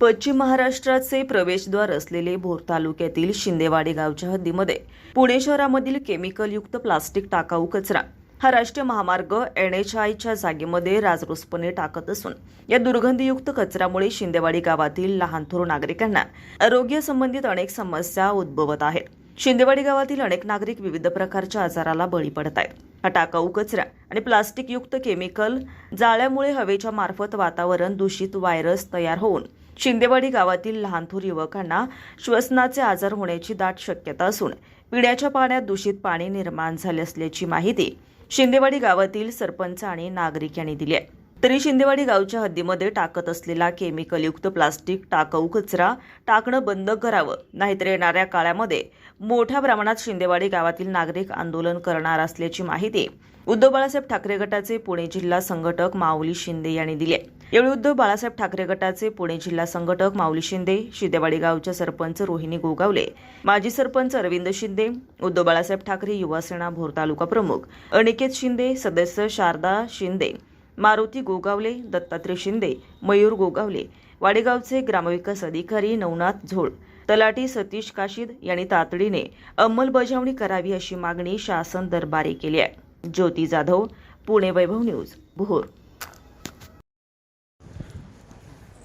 पश्चिम महाराष्ट्राचे प्रवेशद्वार असलेले भोर तालुक्यातील शिंदेवाडी गावच्या हद्दीमध्ये पुणे शहरामधील केमिकलयुक्त प्लास्टिक टाकाऊ कचरा हा राष्ट्रीय महामार्ग एन एच आयच्या जागेमध्ये राजरोसपणे टाकत असून या दुर्गंधीयुक्त कचऱ्यामुळे शिंदेवाडी गावातील लहान थोर नागरिकांना आरोग्य संबंधित अनेक समस्या उद्भवत आहेत. शिंदेवाडी गावातील अनेक नागरिक विविध प्रकारच्या आजाराला बळी पडत आहेत. हा टाकाऊ कचरा आणि प्लास्टिकयुक्त केमिकल जाळ्यामुळे हवेच्या मार्फत वातावरण दूषित व्हायरस तयार होऊन शिंदेवाडी गावातील लहान थोर युवकांना श्वसनाचे आजार होण्याची दाट शक्यता असून पिण्याच्या पाण्यात दूषित पाणी निर्माण झाले असल्याची माहिती शिंदेवाडी गावातील सरपंच आणि नागरिक यांनी दिली आहे. तरी शिंदेवाडी गावच्या हद्दीमध्ये टाकत असलेला केमिकलयुक्त प्लास्टिक टाकाऊ कचरा टाकणं बंद करावं नाहीतर येणाऱ्या काळामध्ये मोठ्या प्रमाणात शिंदेवाडी गावातील नागरिक आंदोलन करणार असल्याची माहिती उद्धव बाळासाहेब ठाकरे गटाचे पुणे जिल्हा संघटक माऊली शिंदे यांनी दिली आहे. यावेळी उद्धव बाळासाहेब ठाकरे गटाचे पुणे जिल्हा संघटक माऊली शिंदे शिदेवाडी गावच्या सरपंच रोहिणी गोगावले माजी सरपंच अरविंद शिंदे उद्धव बाळासाहेब ठाकरे युवासेना भोर तालुका प्रमुख अनिकेत शिंदे सदस्य शारदा शिंदे मारुती गोगावले दत्तात्रय शिंदे मयूर गोगावले वाडेगावचे ग्रामविकास अधिकारी नवनाथ झोळ तलाटी सतीश काशीद यांनी तातडीने अंमलबजावणी करावी अशी मागणी शासन दरबारी केली आहे. ज्योती जाधव पुणे वैभव न्यूज भोर.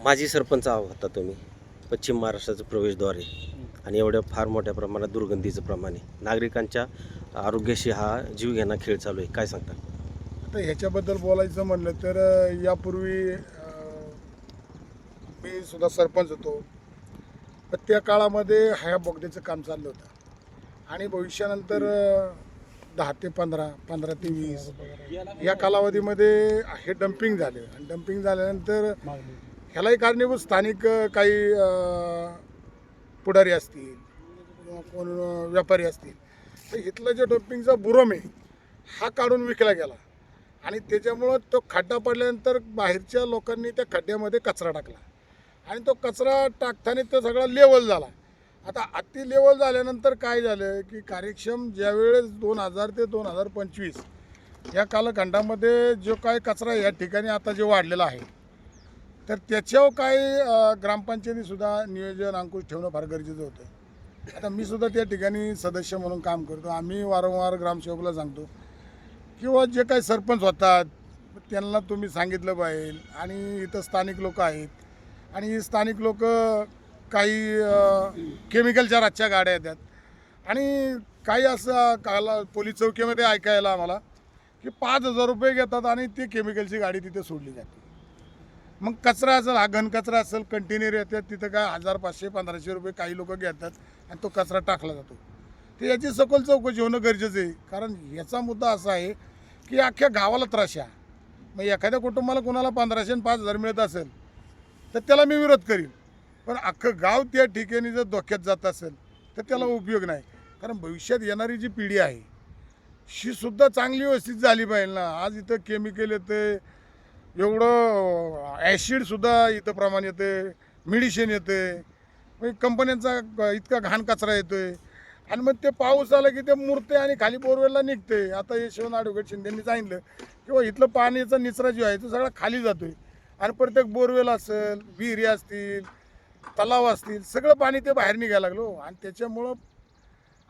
माजी सरपंच होता तुम्ही पश्चिम महाराष्ट्राचं प्रवेशद्वार. आहे आणि एवढ्या फार मोठ्या प्रमाणात दुर्गंधीचं प्रमाण आहे. नागरिकांच्या आरोग्याशी हा जीवघेणा खेळ चालू आहे. काय सांगता? आता ह्याच्याबद्दल बोलायचं म्हणलं तर यापूर्वी मी सुद्धा सरपंच होतो. तर त्या काळामध्ये ह्या बोगद्याचं काम चाललं होतं. आणि भविष्यानंतर दहा ते पंधरा पंधरा ते वीस या कालावधीमध्ये हे डम्पिंग झाले. आणि डम्पिंग झाल्यानंतर ह्यालाही कारणीभूत स्थानिक काही पुढारी असतील कोण व्यापारी असतील. तर इथलं जे डोपिंगचा बुरम आहे हा काढून विकला गेला. आणि त्याच्यामुळं तो खड्डा पडल्यानंतर बाहेरच्या लोकांनी त्या खड्ड्यामध्ये कचरा टाकला. आणि तो कचरा टाकताना तो सगळा लेवल झाला. आता अति लेवल झाल्यानंतर काय झालं की कार्यक्षम ज्यावेळेस दोन हजार ते दोन हजार पंचवीस या कालखंडामध्ये जो काय कचरा या ठिकाणी आता जे वाढलेला आहे तर त्याच्यावर काही ग्रामपंचायतीसुद्धा नियोजन अंकुश ठेवणं फार गरजेचं होतं. आता मी सुद्धा त्या ठिकाणी सदस्य म्हणून काम करतो. आम्ही वारंवार ग्रामसेवकला सांगतो किंवा जे काही सरपंच होतात त्यांना तुम्ही सांगितलं पाहिजे आणि इथं स्थानिक लोक आहेत आणि ही स्थानिक लोक काही केमिकलच्या रातच्या गाड्या येतात. आणि काही असं काला पोलीस चौकीमध्ये ऐकायला आम्हाला की पाच हजार रुपये घेतात आणि ती केमिकलची गाडी तिथे सोडली जाते. मग कचरा असेल हा कचरा असेल कंटेनर येतात तिथं काय हजार पाचशे पंधराशे रुपये काही लोक घेतात आणि तो कचरा टाकला जातो. तर याची सखोल चौकशी होणं गरजेचं आहे. कारण याचा मुद्दा असा आहे की अख्ख्या गावाला त्रास आहे. मग एखाद्या कुटुंबाला कोणाला पंधराशे आणि पाच हजार मिळत असेल तर त्याला मी विरोध करीन. पण अख्खं गाव त्या ठिकाणी जर धोक्यात जात असेल तर त्याला उपयोग नाही. कारण भविष्यात येणारी जी पिढी आहे शीसुद्धा चांगली व्यवस्थित झाली पाहिजे ना. आज इथं केमिकल येते एवढं ॲसिडसुद्धा इथं प्रमाण येते मेडिसिन येते. मग कंपन्यांचा इतका घाण कचरा येतो आहे आणि मग ते पाऊस आला की ते मुरते आणि खाली बोरवेलला निघते. आता यशवंत ॲडव्होकेट शिंदेंनी सांगितलं किंवा इथलं पाण्याचा निचरा जो आहे तो सगळा खाली जातो आहे आणि प्रत्येक बोरवेल असेल विहिरी असतील तलाव असतील सगळं पाणी ते बाहेर निघायला लागलो हो. आणि त्याच्यामुळं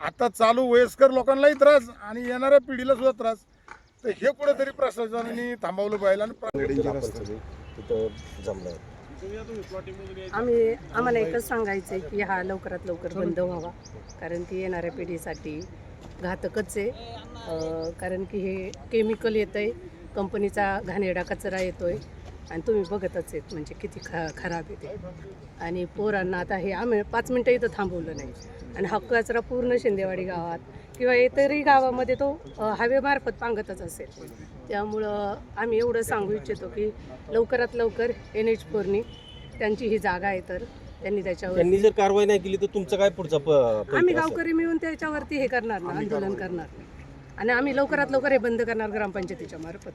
आता चालू वयस्कर लोकांनाही त्रास आणि येणाऱ्या पिढीला सुद्धा त्रास. तर हे कुठेतरी प्रशासनाने थांबवलं पाहिजे आणि तिथं जमलं. आम्ही आम्हाला एकच सांगायचं आहे की हा लवकरात लवकर बंद व्हावा. कारण की येणाऱ्या पिढीसाठी घातकच आहे. कारण की हे केमिकल येतं आहे कंपनीचा घाणेरडा कचरा येतो आहे आणि तुम्ही बघतच आहेत म्हणजे किती ख खराब आहे ते. आणि पोरांना आता हे आम्ही पाच मिनटं इथं थांबवलं नाही. आणि हा कचरा पूर्ण शिंदेवाडी गावात किंवा इतरही गावामध्ये तो हवेमार्फत पांगतच असेल. त्यामुळं आम्ही एवढं सांगू इच्छितो की लवकरात लवकर एन एच फोरनी त्यांची ही जागा आहे तर त्यांनी त्याच्यावर त्यांनी जर कारवाई नाही केली तर तुमचं काय पुढचा प- आम्ही? गावकरी मिळून त्याच्यावरती हे करणार ना आंदोलन करणार. आणि आम्ही लवकरात लवकर हे बंद करणार ग्रामपंचायतीच्या मार्फत.